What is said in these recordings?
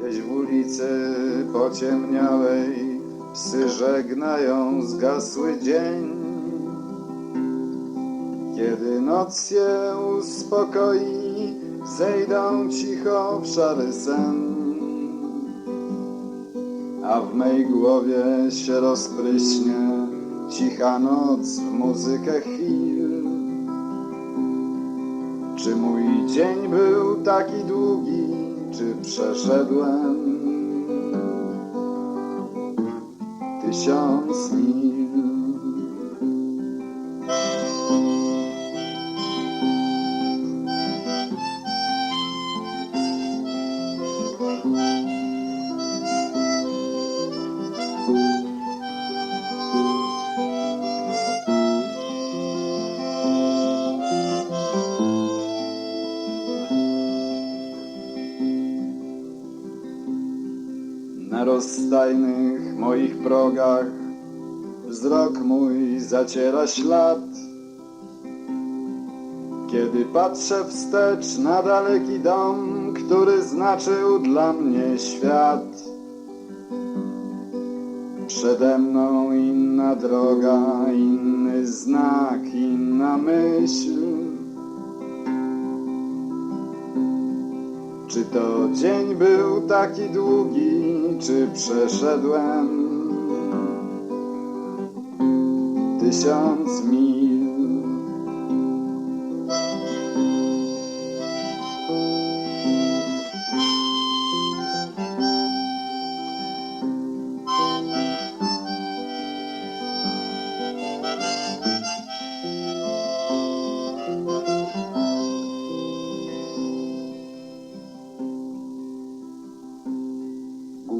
Gdzieś w ulicy pociemniałej psy żegnają zgasły dzień. Kiedy noc się uspokoi, zejdą cicho w szary sen. A w mej głowie się rozpryśnie cicha noc w muzykę chwil. Czy mój dzień był taki długi, czy przeszedłem tysiąc mil? Na rozstajnych moich progach wzrok mój zaciera ślad. Kiedy patrzę wstecz na daleki dom, który znaczył dla mnie świat. Przede mną inna droga, inny znak, inna myśl. Czy to dzień był taki długi, czy przeszedłem tysiąc mil?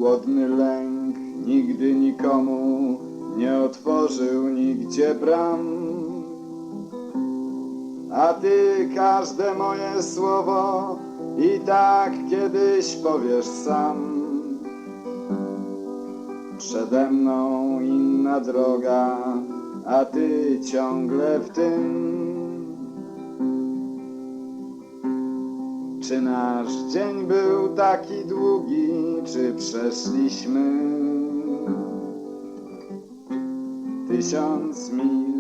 Głodny lęk nigdy nikomu nie otworzył nigdzie bram. A ty każde moje słowo i tak kiedyś powiesz sam. Przede mną inna droga, a ty ciągle w tym. Czy nasz dzień był taki długi, czy przeszliśmy tysiąc mil?